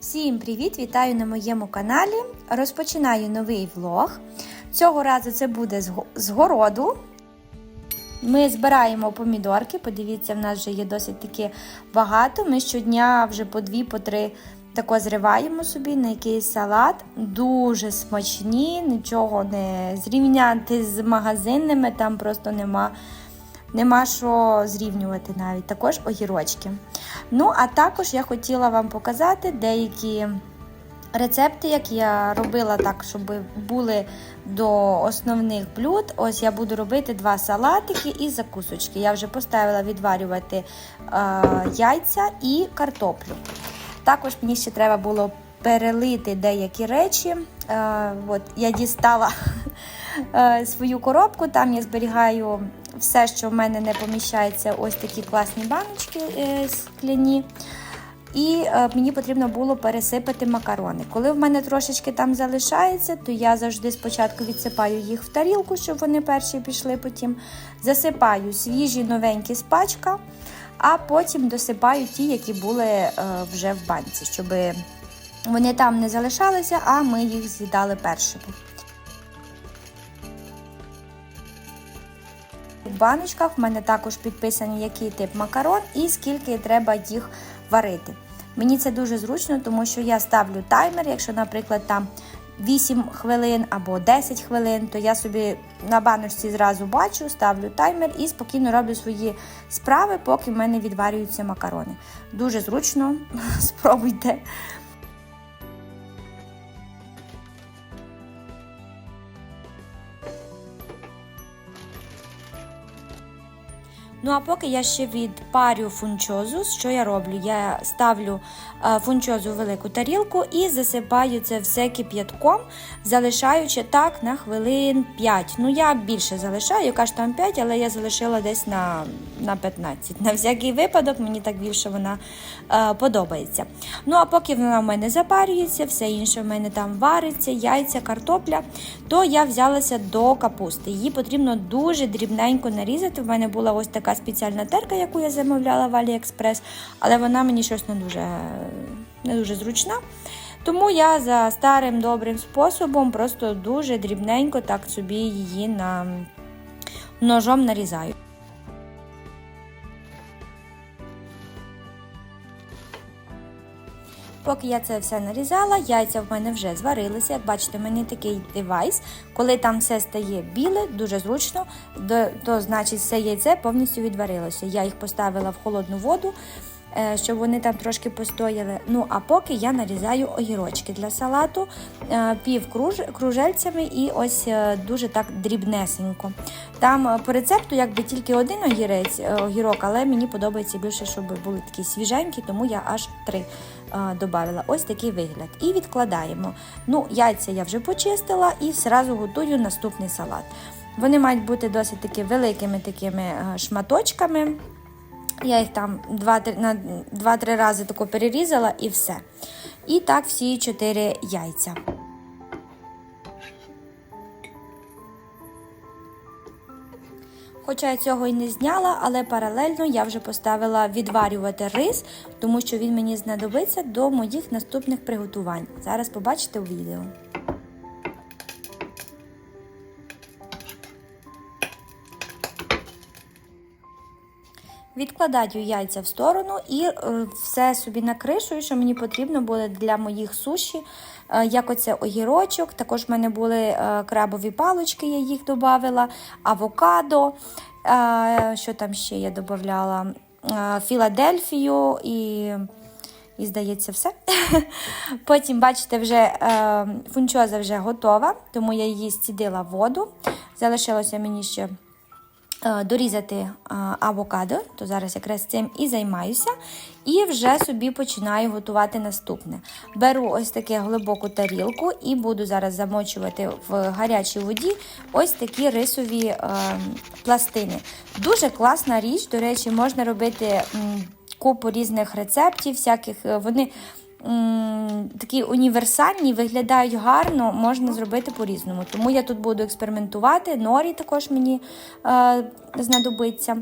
Всім привіт! Вітаю на моєму каналі. Розпочинаю новий влог. Цього разу це буде з городу. Ми збираємо помідорки. Подивіться, в нас вже є досить таки багато. Ми щодня вже по дві, по три тако зриваємо собі на якийсь салат. Дуже смачні, нічого не зрівняти з магазинними, там просто нема. Нема що зрівнювати навіть, також огірочки. Ну, а також я хотіла вам показати деякі рецепти, як я робила так, щоб були до основних блюд. Ось я буду робити два салатики і закусочки. Я вже поставила відварювати е, яйця і картоплю. Також мені ще треба було перелити деякі речі. Е, от я дістала е, свою коробку, там я зберігаю все, що в мене не поміщається, ось такі класні баночки е, скляні. І е, мені потрібно було пересипати макарони. Коли в мене трошечки там залишається, то я завжди спочатку відсипаю їх в тарілку, щоб вони перші пішли потім. Засипаю свіжі новенькі з пачка, а потім досипаю ті, які були е, вже в банці, щоб вони там не залишалися, а ми їх з'їдали першими. Баночках в мене також підписані, який тип макарон і скільки треба їх варити. Мені це дуже зручно, тому що я ставлю таймер, якщо, наприклад, там 8 хвилин або 10 хвилин, то я собі на баночці зразу бачу, ставлю таймер і спокійно роблю свої справи, поки в мене відварюються макарони. Дуже зручно, спробуйте. Ну а поки я ще відпарю фунчозу, що я роблю? Я ставлю е, фунчозу в велику тарілку і засипаю це все кип'ятком, залишаючи так на хвилин 5. Ну, я більше залишаю, яка ж там 5, але я залишила десь на на 15. На всякий випадок, мені так більше вона е, подобається. Ну, а поки вона в мене запарюється, все інше в мене там вариться, яйця, картопля, то я взялася до капусти. Її потрібно дуже дрібненько нарізати. В мене була ось така спеціальна терка, яку я замовляла в Аліекспрес, але вона мені щось не дуже, не дуже зручна. Тому я за старим добрим способом просто дуже дрібненько так собі її на ножом нарізаю. Поки я це все нарізала, яйця в мене вже зварилися. Як бачите, в мене такий девайс. Коли там все стає біле, дуже зручно, то, то значить все яйце повністю відварилося. Я їх поставила в холодну воду, щоб вони там трошки постояли. Ну, а поки я нарізаю огірочки для салату е, пів круж, кружельцями і ось е, дуже так дрібнесенько. Там е, по рецепту якби тільки один огірець, е, огірок, але мені подобається більше, щоб були такі свіженькі, тому я аж три додала. Ось такий вигляд. І відкладаємо. Ну, яйця я вже почистила і зразу готую наступний салат. Вони мають бути досить таки великими такими е, шматочками. Я їх там 2-3 на 2-3 рази тако перерізала і все. І так всі 4 яйця. Хоча я цього і не зняла, але паралельно я вже поставила відварювати рис, тому що він мені знадобиться до моїх наступних приготувань. Зараз побачите у відео. Відкладаю яйця в сторону і е, все собі накришую, що мені потрібно буде для моїх суші. Е, як оце огірочок, також в мене були е, крабові палочки, я їх додавала, авокадо. Що там ще я додавала? Філадельфію і, і здається, все. Потім, бачите, вже фунчоза вже готова, тому я її стідила в воду. Залишилося мені ще дорізати авокадо, то зараз якраз цим і займаюся, і вже собі починаю готувати наступне. Беру ось таку глибоку тарілку і буду зараз замочувати в гарячій воді ось такі рисові е, пластини. Дуже класна річ, до речі, можна робити купу різних рецептів, всяких вони. Такі універсальні, виглядають гарно, можна зробити по-різному. Тому я тут буду експериментувати. Норі також мені е, знадобиться.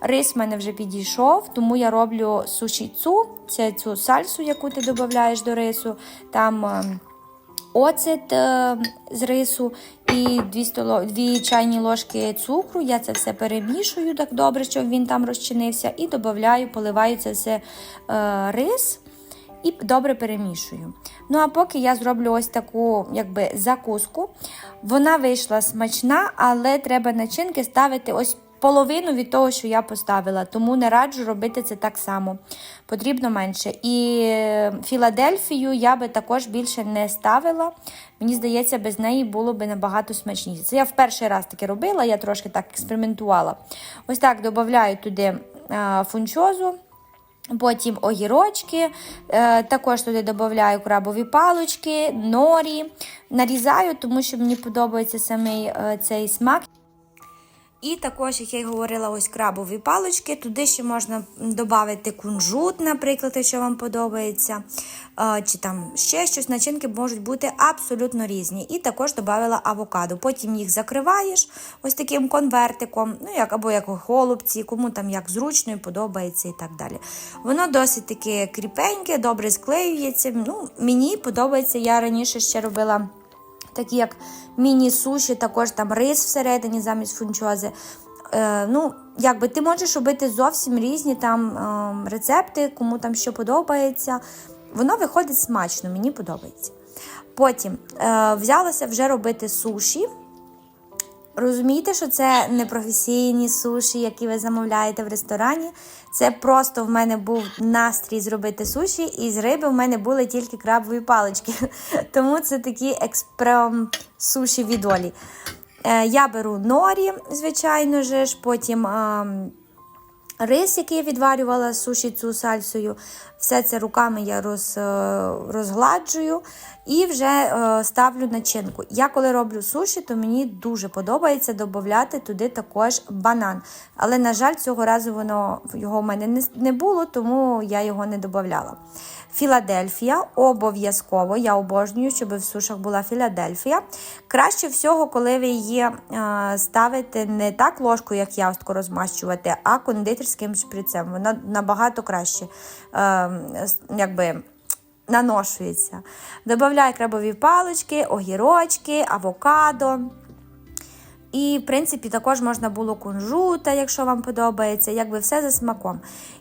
Рис в мене вже підійшов, тому я роблю суші-цу, це цю сальсу, яку ти додаєш до рису. Там е, оцет е, з рису і 2, столо, 2 чайні ложки цукру. Я це все перемішую так добре, щоб він там розчинився, і додаю, поливаю це все е, рис і добре перемішую. Ну а поки я зроблю ось таку якби закуску. Вона вийшла смачна, але треба начинки ставити ось половину від того, що я поставила. Тому не раджу робити це так само. Потрібно менше. І е, Філадельфію я би також більше не ставила. Мені здається, без неї було б набагато смачніше. Це я в перший раз таке робила, я трошки так експериментувала. Ось так додаю туди а, фунчозу. Потім огірочки, е, також туди додаю крабові палочки, норі. Нарізаю, тому що мені подобається самий е, цей смак. І також, як я й говорила, ось крабові палочки. Туди ще можна додати кунжут, наприклад, якщо вам подобається. Е, Чи там ще щось. Начинки можуть бути абсолютно різні. І також додала авокадо. Потім їх закриваєш ось таким конвертиком, ну як або як голубці, кому там як зручно і подобається і так далі. Воно досить таке кріпеньке, добре склеюється. Ну, Мені подобається, я раніше ще робила. Такі як міні-суші, також там рис всередині замість фунчози. Е, ну, якби Ти можеш робити зовсім різні там е, рецепти, кому там що подобається. Воно виходить смачно, мені подобається. Потім е, взялася вже робити суші. Розумієте, що це не професійні суші, які ви замовляєте в ресторані. Це просто в мене був настрій зробити суші, і з риби в мене були тільки крабові палички. Тому це такі експерим суші від Олі. Е, я беру норі, звичайно ж, потім рис, який я відварювала суші цю сальсою. Все це руками я роз, е, розгладжую і вже е, ставлю начинку. Я коли роблю суші, то мені дуже подобається додати туди також банан. Але, на жаль, цього разу воно його в мене не, було, тому я його не додавала. Філадельфія обов'язково, я обожнюю, щоб в сушах була Філадельфія. Краще всього, коли ви її е, ставите не так ложкою, як ястку розмащувати, а кондитерським шприцем. Вона набагато краще е, якби, наношується. Добавляю крабові палички, огірочки, авокадо. І, в принципі, також можна було кунжута, якщо вам подобається, якби все за смаком.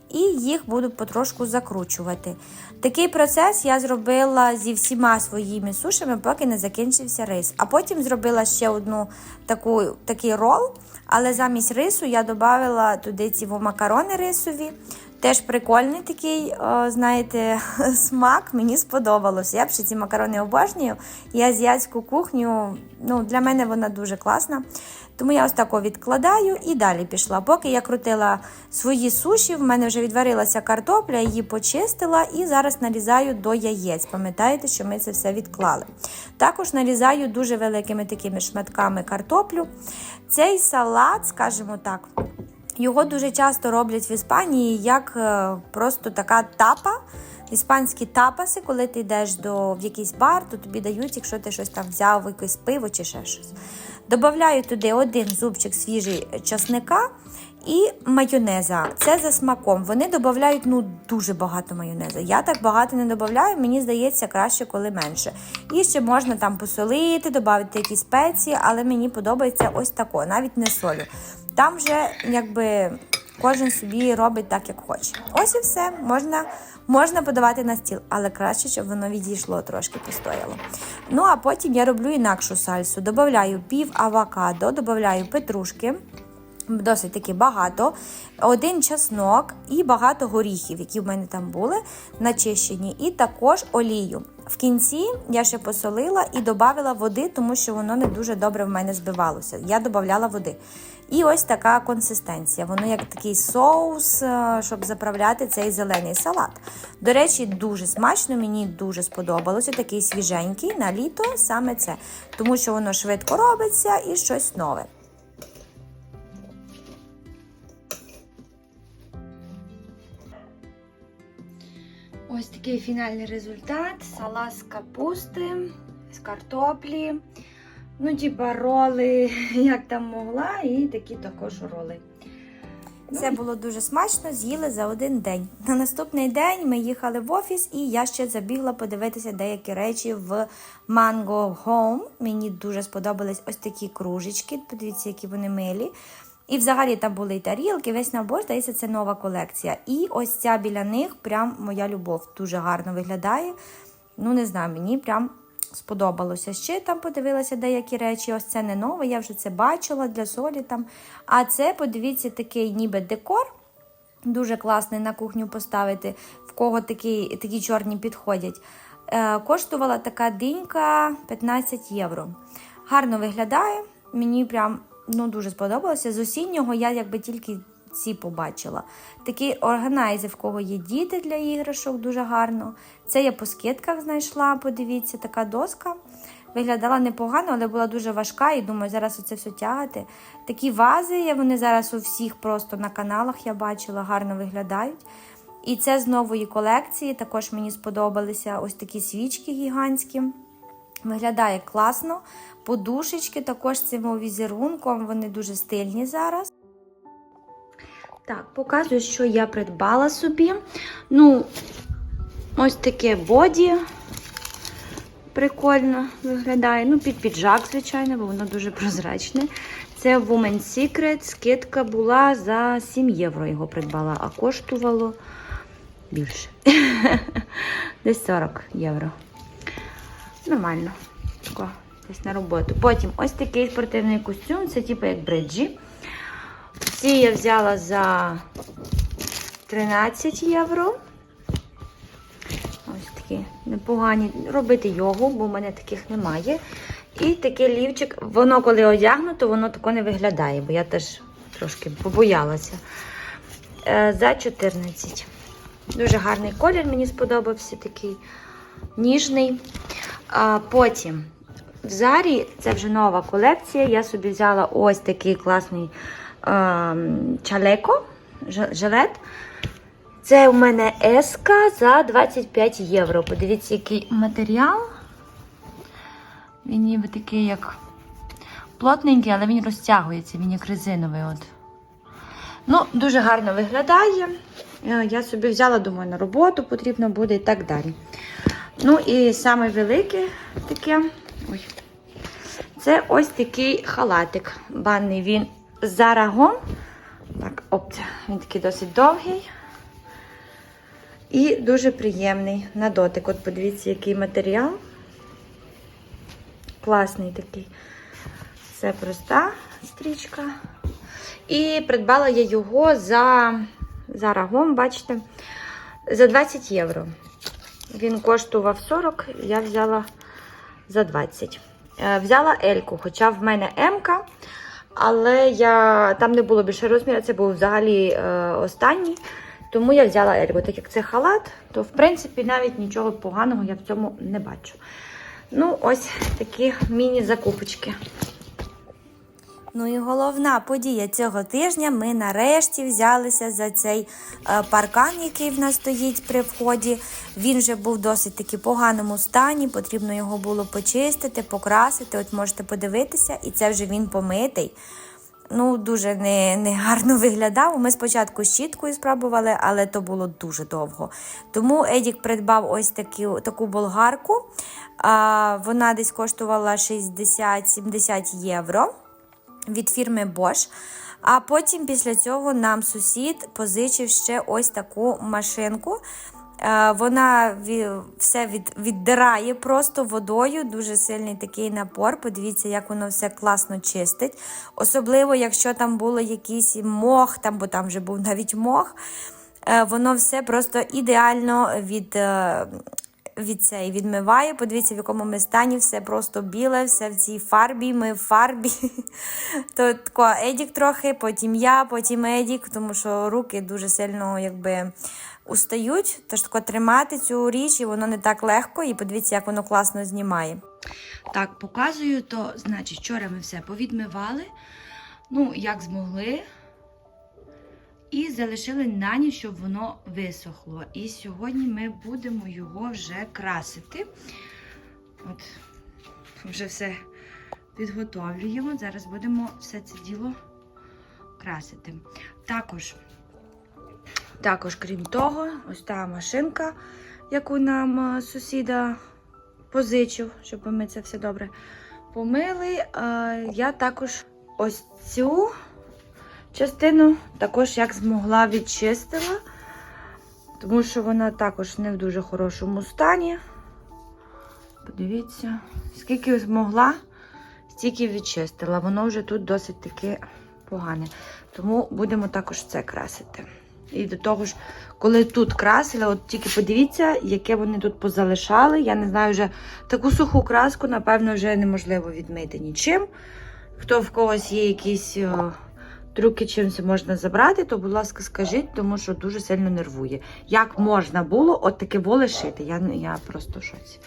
І їх буду потрошку закручувати. Такий процес я зробила зі всіма своїми сушами, поки не закінчився рис. А потім зробила ще одну таку, такий рол, але замість рису я додала туди ці макарони рисові. Теж прикольний такий, о, знаєте, смак, мені сподобалось. Я б ще ці макарони обожнюю. І азіатську кухню, ну, для мене вона дуже класна. Тому я ось тако відкладаю і далі пішла. Поки я крутила свої суші, в мене вже відварилася картопля, її почистила і зараз нарізаю до яєць. Пам'ятаєте, що ми це все відклали. Також нарізаю дуже великими такими шматками картоплю. Цей салат, скажімо так. Його дуже часто роблять в Іспанії як е, просто така тапа. Іспанські тапаси, коли ти йдеш до, в якийсь бар, то тобі дають, якщо ти щось там взяв, якесь пиво чи ще щось. Добавляю туди один зубчик свіжий часника і майонеза. Це за смаком. Вони додають ну, дуже багато майонеза. Я так багато не додаю, мені здається, краще, коли менше. І ще можна там посолити, додати якісь спеції, але мені подобається ось тако, навіть не солю. Там вже якби кожен собі робить так, як хоче. Ось і все. Можна можна подавати на стіл, але краще, щоб воно відійшло, трошки постояло. Ну, а потім я роблю інакшу сальсу. Добавляю пів авокадо, додаю петрушки. Досить таки багато, один чеснок і багато горіхів, які в мене там були начищені, і також олію. В кінці я ще посолила і додала води, тому що воно не дуже добре в мене збивалося. Я додавала води. І ось така консистенція. Воно як такий соус, е, щоб заправляти цей зелений салат. До речі, дуже смачно, мені дуже сподобалося. Такий свіженький на літо саме це, тому що воно швидко робиться і щось нове. Ось такий фінальний результат. Салат з капусти, з картоплі. Ну, типа роли, як там могла, і такі також роли. Це було дуже смачно, з'їли за один день. На наступний день ми їхали в офіс, і я ще забігла подивитися деякі речі в Mango Home. Мені дуже сподобались ось такі кружечки. Подивіться, які вони милі. І взагалі там були і тарілки, весь набор, здається, це нова колекція. І ось ця біля них прям моя любов. Дуже гарно виглядає. Ну, не знаю, мені прям сподобалося. Ще там подивилася деякі речі. Ось це не нове, я вже це бачила для солі там. А це, подивіться, такий ніби декор. Дуже класний на кухню поставити, в кого такі, такі чорні підходять. Е, коштувала така динька 15 євро. Гарно виглядає. Мені прям ну, дуже сподобалося. З осіннього я якби тільки ці побачила. Такий органайзер, в кого є діти для іграшок, дуже гарно. Це я по скидках знайшла, подивіться, така доска. Виглядала непогано, але була дуже важка, і думаю, зараз оце все тягати. Такі вази, вони зараз у всіх просто на каналах я бачила, гарно виглядають. І це з нової колекції. Також мені сподобалися ось такі свічки гігантські. Виглядає класно. Подушечки також цим візерунком, вони дуже стильні зараз. Так, показую, що я придбала собі. Ну, ось таке боді. Прикольно виглядає. Ну, під піджак, звичайно, бо воно дуже прозрачне. Це Women's Secret. Скидка була за 7 євро його придбала, а коштувало більше. Десь 40 євро. Нормально. Тако, десь на роботу. Потім ось такий спортивний костюм, це типу як бриджі. Ці я взяла за 13 євро. Ось такі непогані. Робити йогу, бо в мене таких немає. І такий лівчик, воно коли одягнуто, воно тако не виглядає, бо я теж трошки побоялася. Е, За 14. Дуже гарний колір, мені сподобався такий ніжний. А Потім в Зарі, це вже нова колекція. Я собі взяла ось такий класний ем, чалеко жилет. Це у мене еска за 25 євро. Подивіться, який матеріал. Він ніби такий, як плотненький, але він розтягується, він як резиновий. От. Ну, дуже гарно виглядає. Е, Я собі взяла, думаю, на роботу потрібно буде і так далі. Ну і саме велике таке. Ой. Це ось такий халатик. Банний він з зарагом. Так, оп, він такий досить довгий. І дуже приємний на дотик. От подивіться, який матеріал. Класний такий. Це проста стрічка. І придбала я його за, за рагом, бачите, за 20 євро. Він коштував 40, я взяла за 20. Е, Взяла Ельку, хоча в мене М-ка, але я, там не було більше розміру, це був взагалі е, останній. Тому я взяла Ельку. Так як це халат, то в принципі навіть нічого поганого я в цьому не бачу. Ну, ось такі міні-закупочки. Ну і головна подія цього тижня. Ми нарешті взялися за цей е, паркан, який в нас стоїть при вході. Він вже був досить таки поганому стані. Потрібно його було почистити, покрасити. От можете подивитися, і це вже він помитий. Ну, дуже не, не гарно виглядав. Ми спочатку щіткою спробували, але то було дуже довго. Тому Едік придбав ось таку, таку болгарку. А, вона десь коштувала 60-70 євро від фірми Bosch. А потім після цього нам сусід позичив ще ось таку машинку. Е, Вона все від, віддирає просто водою, дуже сильний такий напор. Подивіться, як воно все класно чистить. Особливо, якщо там було якийсь мох, там, бо там вже був навіть мох. Е, Воно все просто ідеально від, е, від цей відмиває. Подивіться, в якому ми стані, все просто біле, все в цій фарбі, ми в фарбі. То тако Едік трохи, потім я, потім Едік, тому що руки дуже сильно якби устають. Тож тако тримати цю річ, і воно не так легко, і подивіться, як воно класно знімає. Так, показую, то значить, вчора ми все повідмивали. Ну, як змогли. І залишили на ніч, щоб воно висохло. І сьогодні ми будемо його вже красити. От, вже все підготовлюємо. Зараз будемо все це діло красити. Також, також, крім того, ось та машинка, яку нам е, сусіда позичив, щоб ми це все добре помили. Е, Я також ось цю частину також як змогла відчистила, тому що вона також не в дуже хорошому стані. Подивіться, скільки змогла, стільки відчистила. Воно вже тут досить таки погане. Тому будемо також це красити. І до того ж, коли тут красили, от тільки подивіться, яке вони тут позалишали. Я не знаю, вже таку суху краску, напевно, вже неможливо відмити нічим. Хто в когось є якісь о, трюки, чим це можна забрати, то, будь ласка, скажіть, тому що дуже сильно нервує. Як можна було от таке волишити? Я, я просто шоці.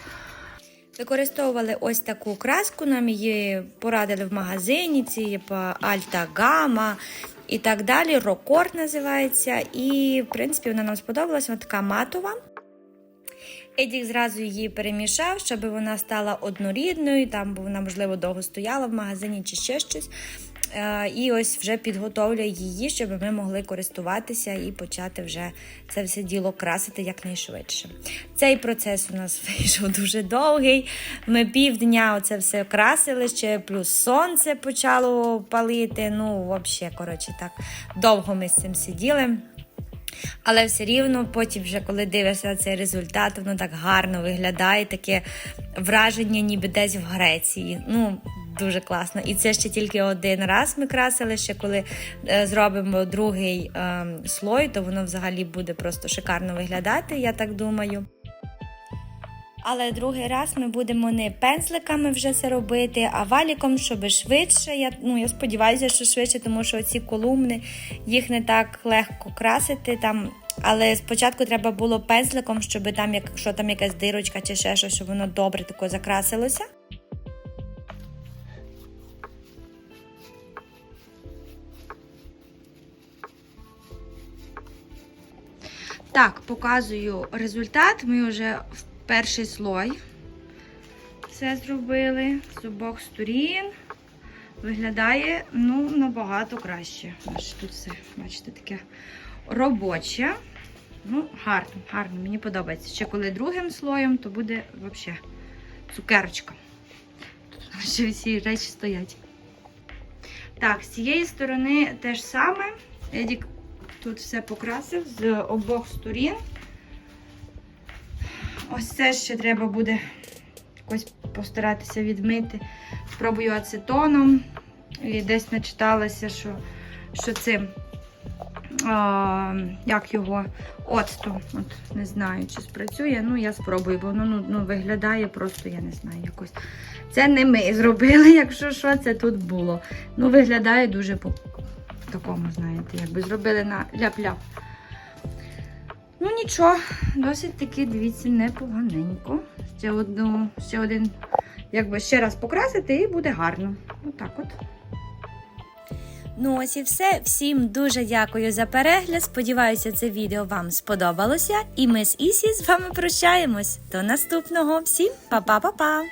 Використовували ось таку краску, нам її порадили в магазині, ці є Альта Гама і так далі. Рокорд називається. І, в принципі, вона нам сподобалась, вона така матова. Едік зразу її перемішав, щоб вона стала однорідною, там, бо вона, можливо, довго стояла в магазині чи ще щось. Е, І ось вже підготовлює її, щоб ми могли користуватися і почати вже це все діло красити якнайшвидше. Цей процес у нас вийшов дуже довгий. Ми півдня оце все красили, ще плюс сонце почало палити. Ну, взагалі, коротше, так довго ми з цим сиділи. Але все рівно, потім, вже коли дивишся цей результат, воно так гарно виглядає, таке враження, ніби десь в Греції. Ну, дуже класно. І це ще тільки один раз ми красили. Ще коли е, зробимо другий е, слой, то воно взагалі буде просто шикарно виглядати, я так думаю. Але другий раз ми будемо не пензликами вже це робити, а валіком, щоб швидше. Я, ну, я сподіваюся, що швидше, тому що ці колумни їх не так легко красити. Там. Але спочатку треба було пензликом, щоб там, якщо там якась дирочка чи ще щось, щоб воно добре тако закрасилося. Так, показую результат. Ми вже в перший слой все зробили з обох сторін. Виглядає ну, набагато краще. Ось тут все, бачите, таке робоче. Ну, гарно, гарно, мені подобається. Ще коли другим слоєм, то буде взагалі цукерочка. Ще всі речі стоять. Так, з цієї сторони те ж саме. Едік тут все покрасив з обох сторін. Ось це ще треба буде якось постаратися відмити. Спробую ацетоном. І десь начиталася, що, що цим, а, як його, оцту. От, не знаю, чи спрацює. Ну, я спробую, бо воно ну, ну, виглядає просто, я не знаю, якось. Це не ми зробили, якщо що, це тут було. Ну, виглядає дуже такому, знаєте, якби зробили на ляп-ляп. Ну, нічого, досить таки, дивіться, непоганенько. Ще одну, ще один, якби ще раз покрасити, і буде гарно. Отак от. Ну, ось і все. Всім дуже дякую за перегляд. Сподіваюся, це відео вам сподобалося. І ми з Ісі з вами прощаємось. До наступного. Всім па-па-па-па!